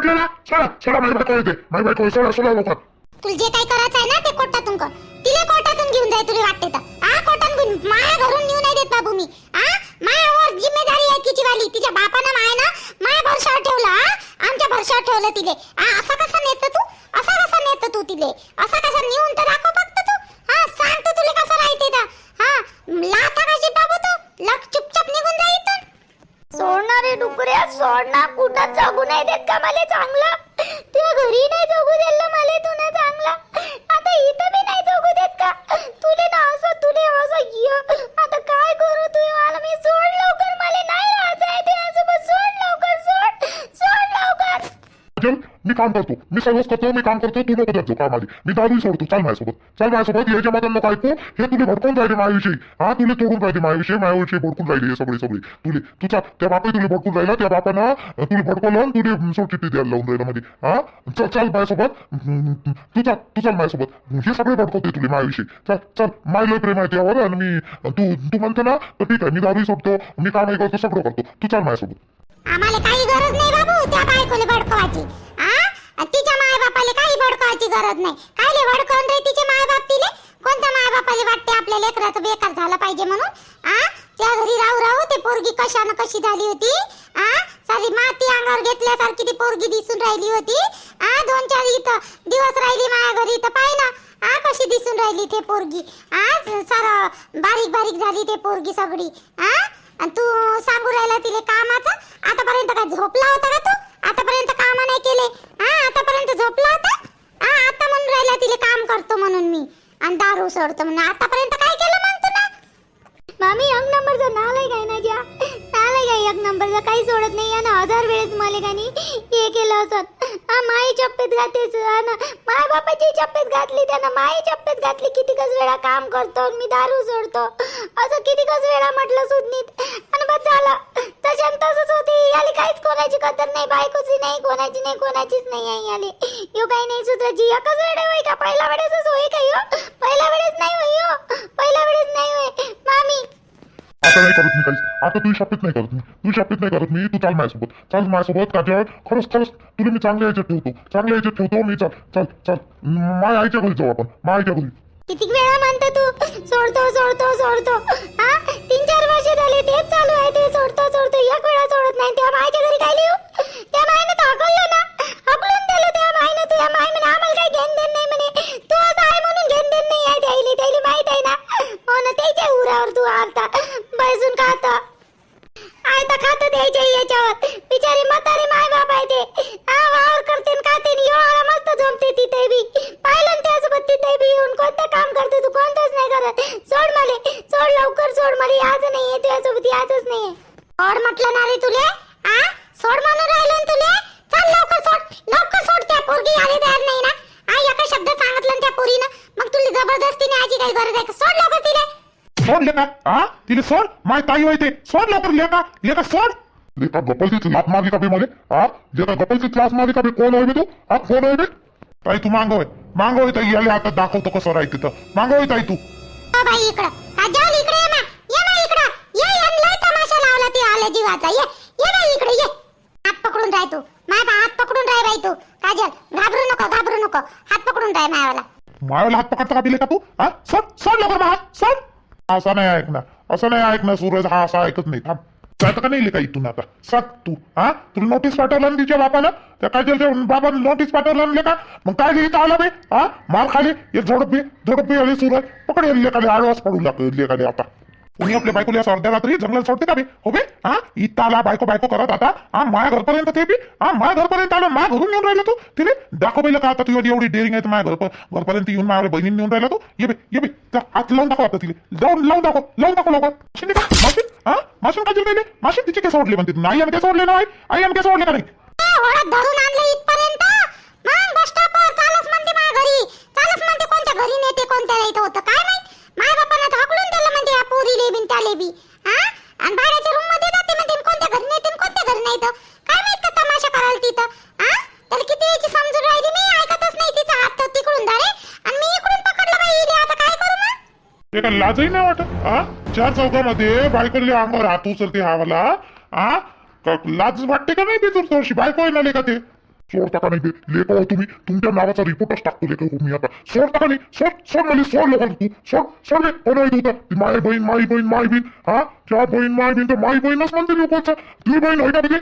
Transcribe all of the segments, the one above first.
म्हटलं ना सोडा सोडा माझी बायको येते माझी बायको आहे, सोडा सोडा लोकात तुला जे काही करायचं आहे ना ते कोर्टातून कर. तिला कोर्टातून घेऊन जाय तुला वाटते तर. हा कोर्टातून घेऊन. माया घरून नेऊ नाही देत बाबू मी. हा मायावर जिम्मेदारी आहे तिची वाली. तिच्या बापानं माय ना माया भरशावर ठेवलं हा आमच्या भरशावर ठेवलं तिले. हा असा कसा नेत तू? असा कसा नेत तू तिले? असा कसा नेऊन तर दाखव फक्त तू. हा सांग तू तुला कसं राहते तर. हा लाथा कशी बाबू तू. लग चुपचाप निघून जा इथून. सोडणारे डुकऱ्या सोडणार? कुठं जगू नाही देत का मला चांगलं? तुला घरी नाही जगू दिलं मला तू ना चांगला? आता इथं बी नाही जगू देत का? तुले ना असं तुले असं य. आता काय करू तू? मला मी सोड लवकर. मला नाही राहायचं आहे तुझ्यासोबत आजोबा सोड लवकर. चल मी काम करतो. मी सर्वच करतो मी काम करतो तू नको जातो कामाली. मी दारू सोडतो. चाल माझ्यासोबत. चाल माझ्यासोबत. याच्या मधून नको ऐकू हे तुला भडकून राहिले माझ्याविषयी हा तुला तोडून राहिले माझ्याविषयी माझ्याविषयी भडकून राहिले हे सगळे सगळे. तुले तुझा त्या बापाही तुला भडकून राहिला. त्या बापानं तुला भडकवलं आणि तुला सोडचिट्टी द्यायला लावून राहिलं मध्ये हा? चल चाल माझ्यासोबत. तू चाल तू चल माझ्यासोबत. हे सगळे भडकवते तुला माझ्याविषयी चल चल. माझं प्रेम आहे त्यावर आणि मी तू तू म्हणतो ना तर ठीक आहे. मी दारू सोडतो. मी काम करतो सगळं करतो. तू चाल माझ्यासोबत. आम्हाला काही गरज नाही बाबू त्या बायकोले भडकवायची. हा तिच्या माय बापाले काही भडकवायची गरज नाही. कायले भडकवून रे तिचे माय बाप तिले? कोणत्या माय बापाले वाटते आपल्या लेकराचं बेकार झालं पाहिजे म्हणून? हा त्या घरी राहू राहू ते पोरगी कशानं कशी झाली होती? हा सारी माती अंगावर घेतल्यासारखी ती पोरगी दिसून राहिली होती. हा दोन चार इथं दिवस राहिली माझ्या घरी इथं पाहिलं. आ? हा कशी दिसून राहिली ते पोरगी? हा सारा बारीक बारीक झाली ते पोरगी सगळी. हा आणि तू सांगू राहिला तिले कामाचं? आतापर्यंत काय झोपला होता का तू? आतापर्यंत काम नाही केले. हा आतापर्यंत झोपला होता? हा आता म्हणून राहिला तिले काम करतो म्हणून मी. आणि दारू सोडतो म्हणून. आतापर्यंत काय केलं म्हणतो ना मामी एक नंबरचा नालाय काय ना ज्या? नालाय काय एक नंबरचा काही सोडत नाही. यानं हजार वेळेस मला नाही हे केलं असत. माई चप्पेत घातेच ना माय बापाची चप्पेत घातली त्यानं. माई चप्पेत घातली कितीकच वेळा काम करतो मी दारू सोडतो. असं कितीकच वेळा म्हटलं सुज्ञीत आणि बस झालं. तशात तसंच होती. याली काहीच कोणाची कदर नाही बायकोची नाही कोणाची नाही कोणाचीच नाही आहे याली. यो काही नाही सुधाची एकच वेळ होई का? पहिला वेळेसच होई का यो? पहिल्या वेळेस नाही होय यो पहिल्या वेळेस नाही होय मामी आता नाही करत मी काहीच. आता तू शपथ नाही करत मी. तू शपथ नाही करत मी. तू चाल माझ्यासोबत. चाल माझ्यासोबत काजळ. खरंच खरंच. तुला मी चांगल्या याच्यात ठेवतो. चांगल्या याच्यात ठेवतो. मी चाल चल चल. माय आईच्या घरी जाऊ आपण. माय आईच्या घरी. किती वेळा म्हणतो तू? सोडतो सोडतो सोडतो. हा? तीन चार वर्ष झाले तेच चालू आहे ते. सोडतो सोडतो. एक वेळा सोडत नाही. त्या मायच्या घरी काय लिहू? त्या मायनं तर हकललं ना हकलून दिलं त्या मायनं तुझ्या माय म्हणे आम्हाला काही घेण देण नाही म्हणे. तू असं आहे म्हणून घेण देण नाही आहे त्याईले त्याईले माहीत आहे ना हो ना त्याच्या उरावर तू आता बसून खाता आता खात द्यायच्या याच्यावर बिचारी म्हातारे माय बाप आहे ते हा वावर करते न खाते न एवढा मस्त झोपते तिथे बी पाहिलं ना त्यासोबत तिथे बी येऊन कोणतं काम करते तू कोणतंच नाही करत सोड मले सोड लवकर सोड मला आज नाही आहे तुझ्यासोबत याजच नाही सोड म्हटलं ना रे तुले आ सोड म्हणून राहिलो ना तुले चल लवकर सोड लवकर सोड त्या पोरगी आली तयार नाही ना आ एका शब्द सांगितलं ना त्या पोरीनं मग तुला जबरदस्तीने आजी काही गरज आहे का? सोड लवकर तिले. सोड लेका. हा? तिला सोड. माय ताई होय ते. सोड लवकर लेका. लेका सोड. लेका गप्पलची लात मारली का बे मला? हा? लेका गप्पलची क्लास मारली का बे? कोण होय बे तू? हा? कोण होय बे? ताई तू मागवय मागवय ताई. याले आता दाखवतो कसं राहते तर मागवय ताई तू. ओ बाई इकडं. काजल इकडे ये ना ये ना इकडं. ये ये लय तमाशा लावला ते आल्या जीवाचा. ये ये ना इकडे ये. हात पकडून राह तू. माझा हात पकडून राह बाई तू. काजल घाबरू नको घाबरू नको. हात पकडून राह मायावाला. मायाला हात पकडतो का बिले का तू? हा? सर सर लवकर हात सर असं नाही ऐकणार असं नाही ऐकणार सूरज हा असा ऐकत नाही. थांब. जायचं का नाही लेका इथून आता? सग तू हा? तुला नोटीस पाठवला ना तिच्या बापानं? त्या काजलच्या बाबानं नोटीस पाठवला ना लेका? मग काय लिहित आला बे? हा? मार खाली एक झोडपी बे झोडप आले सूरज. पकड या लेकाले आडवास पडू लागले लेकाले आता. कोणी आपल्या बायकोला असं अर्ध्या रात्री जंगलात सोडते का बे? हो बे? हा? इथं आला बायको बायको करत आता. हा माया घरपर्यंत ते बी? हा माया घरपर्यंत आलं. माया घरून येऊन राहिला तू? तिने दाखव पहिलं का आता तुझी एवढी डेअरिंग आहे तर माझ्या घर घरपर्यंत येऊन माझ्या बहिणीने येऊन राहिला तू? ये बे ये बे. जा, हात लावून दाखव आता तिले. जाऊन लावून दाखव लावून दाखव लवकर. माशीन का? माशीन हा? माशीन का जिंकले माशीन तिचे केस ओढले म्हणते. नाही आम्ही केस ओढले ना आई आई आणि केस ओढले का नाही? धरून आणलं इथपर्यंत. मग बस स्टॉपवर चालच म्हणते माझ्या घरी. चालच म्हणते कोणत्या घरी नेते कोणत्या इथं होतं. काय माहिती? माय बापानं तर हकलून दिलं म्हणते या पोरीले बिन त्याले बी. हा आणि भाड्याच्या रूममध्ये जाते म्हणते आणि कोणत्या घरी नेते आणि कोणत्या घरी नाही तर? काय माहीत का तमाशा करायला तिथं हा तर किती याची समजून राहिली? मी ऐकतच नाही तिचा हात तर तिकडून धरे आणि मी इकडून पकडलं बाई इले आता काय करू मग? ते काय लाजही नाही वाटत? हा चार चौकामध्ये बायकोले अंगावर हात उचलते हा मला हा का लाज वाटते का नाही ते तुला थोडीशी बायको येणार का ते? सोडता टाका नाही ते लेखा तुम्ही. तुमच्या नावाचा रिपोर्टच टाकतो लेखा हो मी आता. सोड टाका नाही सोड सोड मला सोड लोक तू. सोड सोड रे. कोण आहे तू ती माय बहीण माई बहीण माय बहीण. हा? त्या बहीण माय बहीण तर माई बहीणच म्हणते लोकांचं. तुझी बहीण होय का म्हणजे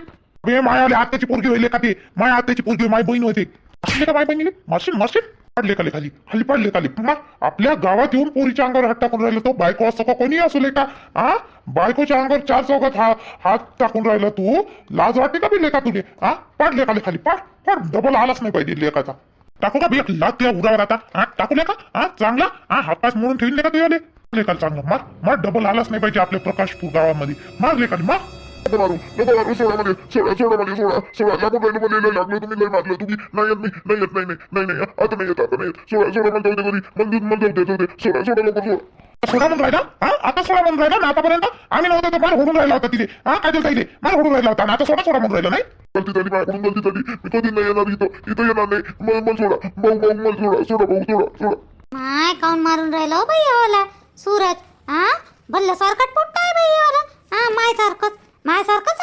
बे मायाले आत्याची पोरगी होईल का ते माया आत्याची पोरगी माय बहीण होते असले का माय बहिणीले? माशील माशील पडले खाली खाली खाली पडले खाली. मग आपल्या गावात येऊन पोरीच्या अंगावर हात टाकून राहिला तो. बायको असतो का कोणी असू लेका हा बायकोच्या अंगावर चार चौघात हा हात टाकून राहिला तू. लाज वाटते का बी लेखा तुले? हा पडले खाली खाली पड. पड. डबल आलाच नाही पाहिजे लेखाचा टाकू का बी एक लाख त्या उरावर आता? हा टाकू लेका हा चांगला? हा हातपास म्हणून ठेवून का तुझ्या लेखाला चांगला. मार. मार डबल आलाच नाही पाहिजे आपल्या प्रकाशपूर गावामध्ये. मार लेखाली मार. नको मारू नको मारू सोडा मध्ये सोडा सोडा मध्ये सोडा सोडा लागून राहिलं मला लय लागलं तुम्ही लय मारलं? तुम्ही नाही येत मी नाही येत नाही नाही नाही नाही आता नाही येत आता नाही येत. सोडा सोडा मला जाऊ दे घरी मला मला जाऊ दे जाऊ दे सोडा सोडा लवकर सोडा सोडा म्हणून राहिला हा? आता सोडा म्हणून राहिला ना? आतापर्यंत? आम्ही नव्हतो तर मार होडून राहिला होता तिथे. हा? काय दिलं ताईले मार होडून राहिला होता. आणि आता सोडा सोडा म्हणून राहिला नाही? गलती झाली माझ्याकडून गलती झाली? मी कधी नाही येणार इथं. इथं येणार नाही. मला मला सोडा. भाऊ भाऊ मला सोडा सोडा भाऊ सोडा सोडा. माय काऊन मारून राहिलो हो बाई होला सूरज हा? भल्ल सारखं पोट्ट आहे बाई होला हा माय सारखंच माय सारखंच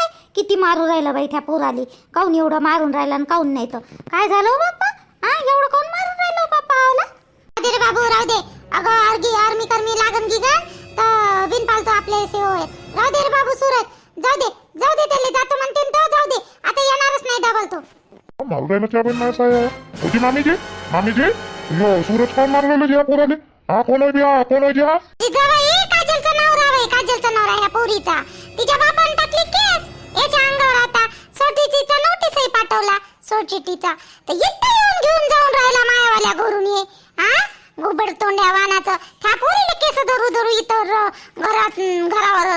आहे मारून राहिलं बाई त्या पोराली. काऊन एवढं मारून राहिलं आणि काऊन नाही तर? काय झालं हो बाप्पा? हा एवढं काऊन मारून राहिलं हो बाप्पा दे रे बाबू राहू दे. अगं अर्गी आर्मी कर्मी लागन की गं. तर बिनपालतो आपले असे होय. राहू दे रे बाबू सूरज. जाऊ दे जाऊ दे त्याला. जातो म्हणते तो जाऊ दे. आता येणारच नाही डबल तो. मारू राहिलं त्या बहीण माझा आहे होती मामीजी मामीजी. हो सूरज कोण मारलेलं ज्या पोराले? हा कोण आहे बी हा? कोण आहे ज्या जिजाबाई काजलचा नवरा बाई काजलचा नवरा ह्या पोरीचा. तिच्या बापाने याच्या अंगावर आता सोटीचा नोटीसही पाठवला सोडचिठ्ठीचा तर इथं येऊन घेऊन जाऊन राहिला मायावाल्या घरून ये हा घुबड तोंड्या वानाचं. त्या पोरीने केस धरू धरू इतर घरात घरावर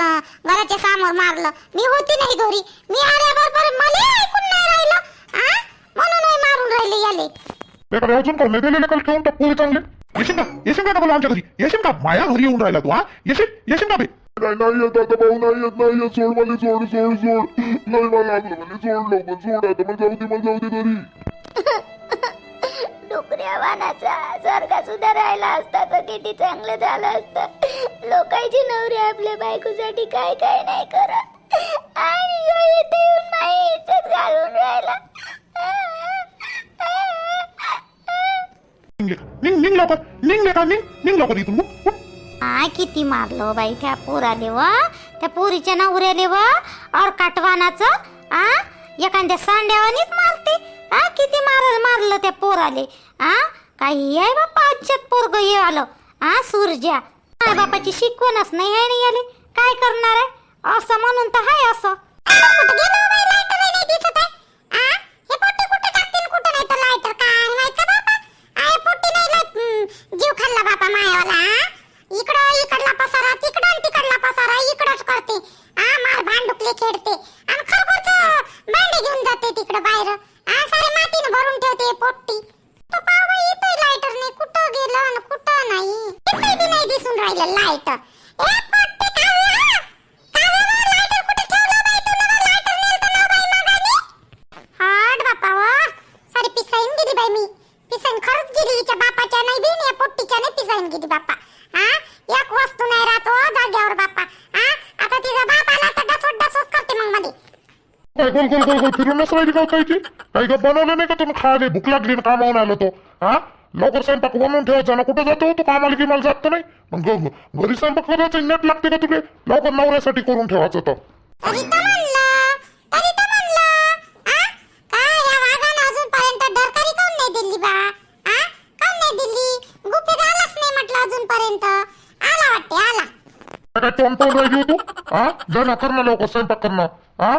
घराच्या समोर मारलं. मी होती नाही घरी. मी आल्याबरोबर मला ऐकून नाही राहिलं. हा म्हणून मारून राहिले याले. बेटा अजून कोण नाही दिलेले काल ठेवून टाक पोरी चांगले. येशील का? येशील का डबल आमच्या घरी? येशील का? माया घरी येऊन राहिला तू हा येशील? येशील का बे? नाही नाही येत आता भाऊ नाही येत नाही येत. सोड मला सोड सोड सोड. नाही मला लागलं मला सोड लवकर सोड आता. मला जाऊ दे मला जाऊ दे घरी डुकऱ्या वानाचा सारखा सुद्धा राहिला असता तर किती चांगलं झालं असतं. लोकांचे नवरे आपल्या बायकोसाठी काय काय नाही करत. आणि ह्यो इथे येऊन माझी इज्जत घालून राहिला. निघ लेका, निघ निघ लवकर. निघ लेका निघ निघ लवकर इथून. उठ, उठ. आय किती मारलो हो बाई त्या पोराले व? त्या पोरीच्या नवऱ्याले व? और काटवानाचं आ? एखाद्या सांड्यावानीच मारते. आ किती मार मारलं त्या पोराले. आ? काही आहे बाप्पा अज्जत पोरग ये आलं. आ सूरज्या? काय बापाची शिकवणच नाही आहे नाही याले. काय करणार आहे? असं म्हणून तर हाय असं जीव खाल्ला बापा मायावाला इकडं इकडला पसारा तिकडं आणि तिकडला पसारा इकडंच करते आ मार भांडुकले खेळते आणि खरबूरचं भांडे घेऊन जाते तिकडं बाहेर आ सारे मातीनं भरून ठेवते पोट्टी तो पाव इथं लाईटर नाही कुठं गेलं आणि कुठं नाही इथे बी नाही दिसून राहिलं लाइट ए पोट्टी काव्या काव्या लाईटर कुठे ठेवलं बाई तू नवा लाईटर नेलतं ना बाई मगानी हाड बापा वा सारी पिसाईन गेली बाई मी पिसाईन खरंच गेली हिच्या बापाच्या नाही बी या पोट्टीच्या नाही पिसाईन गेली बापा हा एक वस्तू नाही राहतो जाग्यावर बापा हा आता तिचा बाप आला तर डसोट डसोट करते मग मध्ये काय गोल गोल गोल गोल फिरूनच राहिली का काही काही का बनवलं नाही का तुम्ही? खायला भूक लागली ना कामावून आलो तो. हा लवकर स्वयंपाक बनवून ठेवायचा ना कुठं जातो? तू कामाला की मला जात नाही? मग घरी स्वयंपाक करायचं नेट लागते का तुले? लवकर नवऱ्यासाठी करून ठेवायचं तर तरी तर म्हणलं तरी तर म्हणलं आ काय या वाघानं अजूनपर्यंत डरकारी काऊन नाही दिली बा आ काऊन नाही दिली गुपित आलाच नाही म्हटलं अजूनपर्यंत आला वाटते आला काय तोंड पाहून राहिली हो तू हा जा ना कर ना लवकर स्वयंपाक कर ना. हा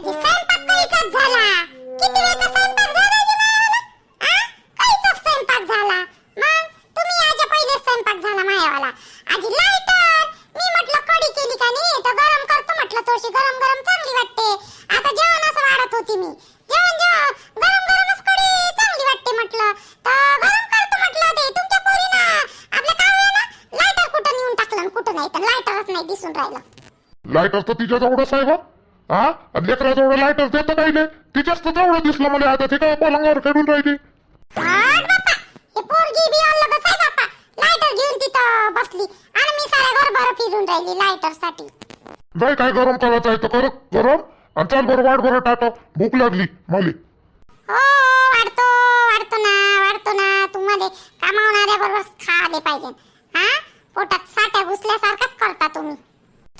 गरम चांगली वाटते. आता जेवण असं वाढत होती मी आ काहीचाच स्वयंपाक झाला मग तुम्ही याच्या पहिले स्वयंपाक झाला मायावाला आजी लाईटर मी म्हटलं कढी केली का नाही तर गरम करतो म्हटलं थोडीशी गरम गरम चांगली वाटते आता जेवणच वाढत होती मी जेवण जेवण गरम गरमच कढी चांगली वाटते म्हटलं तर गरम करतो म्हटलं ते तुमच्या पोरीनं आपल्या काव्यानं लाईटर कुठं नेऊन टाकलं आणि कुठं नाही तर लाईटरच नाही दिसून राहिलं. लायटर तर तिच्या जवळच आहे बा हा? लेकरा जवळ लायटर देतं काही तिच्याच तर जवळ दिसलं मला आता. ते काय पलंगावर खेळून राहिली? हाड बापा हे पोरगी बी अलगच आहे बापा लाईटर घेऊन तिथं बसली. आणि मी साऱ्या घरभर फिरून राहिली लाईटरसाठी. जाय काय गरम करायचं आहे तर कर. गरम? आणि चाल बरं वाट बरं टाटा भूक लागली मला. हो वाढतो वाढतो ना वाढतो ना. तुम्हाला कामावणाऱ्या बरोबर खाले पाहिजे. हा? पोटात साठ्या घुसल्यासारखंच करता तुम्ही.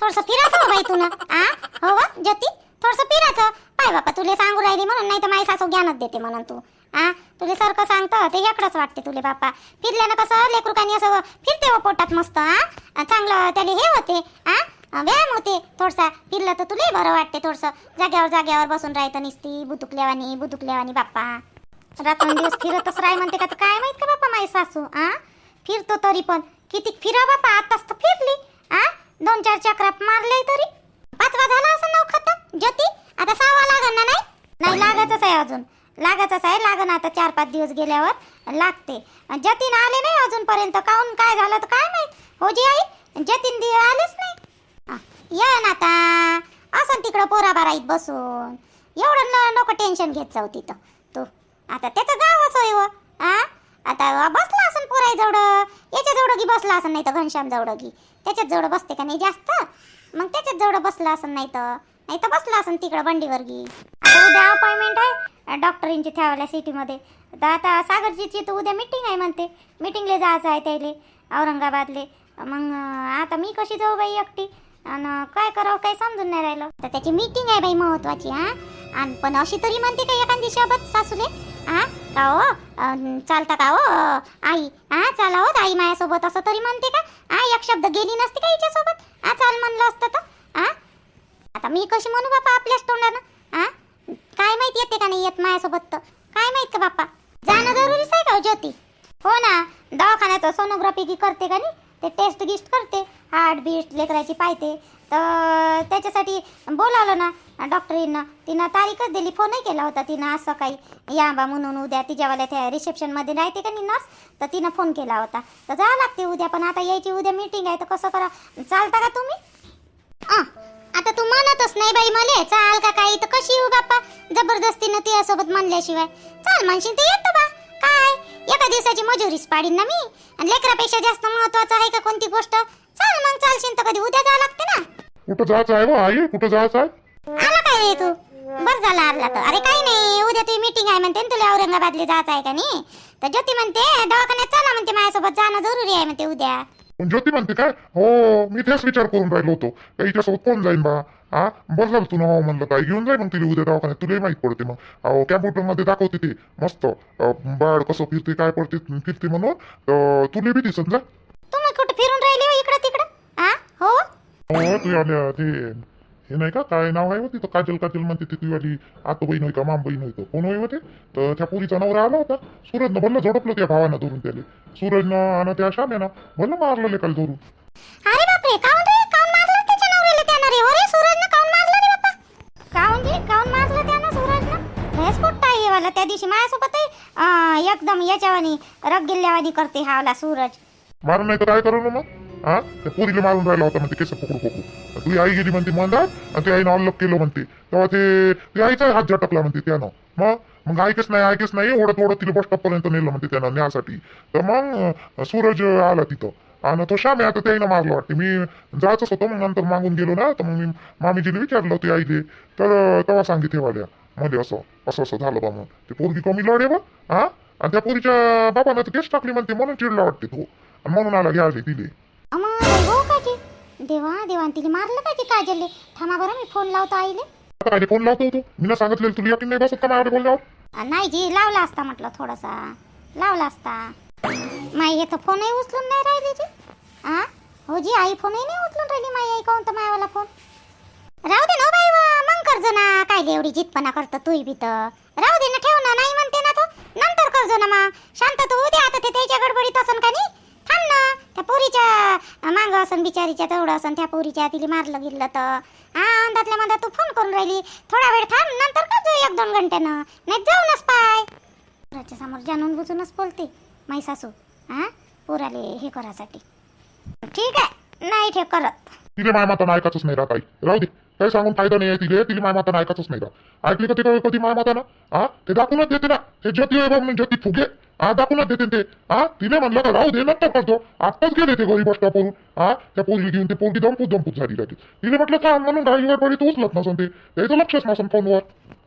थोडस फिरायचं हो बाई तुला. हा हो वा ज्योती थोडस फिरायचं. पाय बापा तुले सांगू राहिली म्हणून नाही तर माझी सासू ज्ञानच देते म्हणून तू. हा तुले सारखं सांगतं ते एकडच वाटते तुले बापा. फिरल्यानं कसं लेकरुकानी असं फिरते व पोटात मस्त हा चांगलं त्याला हे होते हा व्यायाम होते थोडसा. फिरलं तर तुला बरं वाटते थोडस. जाग्यावर जाग्यावर बसून राहायचं निसती बुतुकल्यावानी बुतुकल्यावानी बाप्पा. रात्रंदिवस फिरतच राय म्हणते का तर काय माहीत का बाप्पा माझी सासू आ? फिरतो तरी पण. किती फिरा बाप्पा आताच तर फिरली. दोन चार चक्रात मारले तरी. पाचवा झाला असं नऊ खत. ज्योती आता सहावा लागन ना नाही? नाही लागतच आहे अजून. लागतच आहे. लागन आता चार पाच दिवस गेल्यावर लागते. जतीन आले नाही अजूनपर्यंत. काहून काय झालं तर काय माहीत? हो जी आई जतीन दि आलेच नाही. ये ना आता. असं तिकडं पोरा बाराईत बसून. एवढं नको टेन्शन घेत जाऊ तिथं. तू आता त्याचं गावच होय व. आ? आता बसला असन पोराय जवळ. याच्या जवळ की बसला असन नाही तर घनश्याम जवळ की. त्याच्याच जवळ बसते का नाही जास्त? मग त्याच्याच जवळ बसला असन नाही तर नाही तर बसला असन तिकडं बंडीवर की. आता उद्या अपॉइंटमेंट आहे डॉक्टरींची ठेवायला सिटीमध्ये तर आता सागरजीची तर उद्या मीटिंग आहे म्हणते. मीटिंगला जायचं आहे त्याले औरंगाबादले. मग आता मी कशी जाऊ बाई एकटी? आणि काय करावं काही समजून नाही राहिलं. तर त्याची मीटिंग आहे बाई महत्वाची हा. आणि पण अशी तरी म्हणते का एखादी शब्द सासूले? हा का हो? चालता का हो? आई हा चाला हो आई माझ्यासोबत असं तरी म्हणते का? हा एक शब्द गेली नसते का हिच्यासोबत? हा चाल म्हणलं असतं तर. हा आता मी कशी म्हणू बापा आपल्याच तोंडानं? हा काय माहीत येते का नाही येत माझ्यासोबत तर? काय माहीत का बापा? जाणं जरुरीच आहे का हो ज्योती? हो ना. दवाखान्यात सोनोग्राफी की करते का नाही? ते टेस्ट गिस्ट करते. हार्ट बीट लेकराची पाहते तर त्याच्यासाठी बोलावलं ना डॉक्टरीनं तिनं तारीखच दिली फोनही केला होता तिनं आज सकाळी या बा म्हणून उद्या तिच्यावाल्या त्या रिसेप्शनमध्ये राहते का नाही नर्स तर तिनं फोन केला होता. तर जावं लागते उद्या पण आता यायची उद्या मीटिंग आहे तर कसं करा? चालता का तुम्ही? आता तू म्हणतच नाही बाई मले. चाल का काही? तर कशी येऊ बाप्पा? जबरदस्तीनं तिच्यासोबत म्हणल्याशिवाय. चाल म्हणशील तर येतो बा. काय? एका दिवसाची मजुरीच पाडीन ना मी. आणि लेकरापेक्षा जास्त महत्वाचं आहे का कोणती गोष्ट? चाल मग चालशील तर कधी उद्या जावं लागते ना. कुठं जायचं आहे आई? कुठं जायचं आहे? आला काय रे तू. बर झाला आला तर. अरे काही नाही उद्या तुझी मीटिंग आहे म्हणते ना तुला औरंगाबादला जायचं आहे का नाही? तर ज्योती म्हणते दवाखान्यात चला म्हणते माझ्यासोबत जाणं जरुरी आहे म्हणते उद्या. पण ज्योती म्हणते काय? हो मी तेच विचार करून राहिलो होतो. का हिच्यासोबत कोण जाईन बा? हा बसला तू ना म्हणलं काय घेऊन जाय मग तिला उद्या दवाखान्यात. तुलाही माहीत पडते मग. अहो कॅम्प्युटरमध्ये दाखवते ते. मस्त. अं, बाळ कसं फिरते काय पडते फिरते म्हणून. तर तुला बी दिसत जा. तुम्ही कुठे फिरून राहिले हो इकडं तिकडं? हो? हो तू आल्या ते हे नाही का? काय नाव आहे तिथं? काजल काजल म्हणते ती तुझी आतो बहीण होय का माम बहीण होय कोण होय होते तर त्या पुरीचा नवरा आला होता. सूरजनं भरलं झोडपलं त्या भावानं धरून त्याले. सूरजनं आणि त्या शाम्यानं भरलं मारलं लेकाल धरून. अरे बापरे काऊन रे? काऊन मारलं त्याच्या नवऱ्याला त्यानं रे? रे सूरजनं काऊन मारलं रे बाप्पा? काऊन रे? काऊन मारलं त्यानं सूरजनं? हेच पोट्टा आहे वाला. त्या दिवशी माझ्यासोबतही एकदम याच्यावानी रग गिल्ल्यावानी करते हावला सूरज. मारून नाही तर काय करू मग? हा त्या पोरीला मारून राहिला होता म्हणते केस पकडू पकडू. तुझी आई गेली म्हणते मंदात आणि ते आईनं अल्लग केलं म्हणते. तेव्हा ते ते आईचा हात झटकला म्हणते त्यानं. मग मग ऐकच नाही ऐकच नाही ओढत ओढत तिला बस पर्यंत नेलं म्हणते त्यानं न्यासाठी. तर मग सूरज आला तिथं. आणि तो श्याम आहे आता त्याईनं मारलं वाटते. मी जायचंच होतो मग नंतर मागून गेलो ना तर मग मी मामीजीने विचारलं ते आईले तर तेव्हा सांगितले वाल्या म्हणजे असं असं असं झालं बा मग. ते पोरगी कमी लढे बा हा आणि त्या पोरीच्या बाबानं तर केस टाकली म्हणते म्हणून चिडला वाटते तो. आणि म्हणून आला घ्यायला तिले. अमर हो काकी देवा देवा तिने मारलं काय ते काजलले? थांबा बरं मी फोन लावतो आईले. काय फोन लावतो तू? मी सांगितलेलं तुला यकीन नाही बसत का माझ्याकडे बोलल्यावर? अं, नाही जी लावला असता म्हटलं थोडासा. लावला असता. माई हे तर फोनही उचलून नाही राहिली जी. आ हो जी आई फोनही नाही उचलून राहिली माई आई कोणता मायावाला फोन? राहू दे ना हो बाई वा, मग कर्ज ना काय एवढी जितपणा करतो तू बी तर. राहू दे ना ठेव ना नाही म्हणते ना तो. नंतर कर्ज ना मग शांत तू उद्या आता ते त्याच्या गडबडीत असन का नाही? थांब ना त्या पोरीच्या मांग असन बिचारीच्या तेवढं असन त्या पोरीच्या तिला मारलं गेलं तर. हा अंदातल्या मध्ये तू फोन करून राहिली. थोडा वेळ थांब नंतर का जाऊ एक दोन घंट्यानं. नाही जाऊनच पाय. पोराच्या समोर जाणून बुजूनच बोलते माई सासू हा पोराले हे करासाठी. ठीक आहे नाही ठेव करत. तिले माय माता ऐकायचंच नाही राहत आई राहू दे काही सांगून फायदा नाही आहे तिले तिले माय माता ऐकायचंच नाही राहत ऐकली का ते कधी माय माता ना? हा ते दाखवूनच देते ना. हे ज्योती वैभव म्हणून ज्योती फुगे. हा दाखवला देते ते. हा तिने म्हणलं का राहू दे नंतर करतो. आत्ताच गेले ते घरी बस स्टॉपवरून हा त्या पोरी घेऊन ते पोरगी दमपूत दमपूत झाली राहते तिने म्हटलं का म्हणून घाई गडबडी तू उचलत नसन ते. त्याचं लक्षच नसन फोनवर.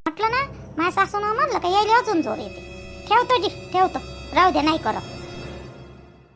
म्हटलं ना माझ्या सासून म्हणलं का यायला अजून जोर येते. ठेवतो जी ठेवतो. राहू दे नाही करत.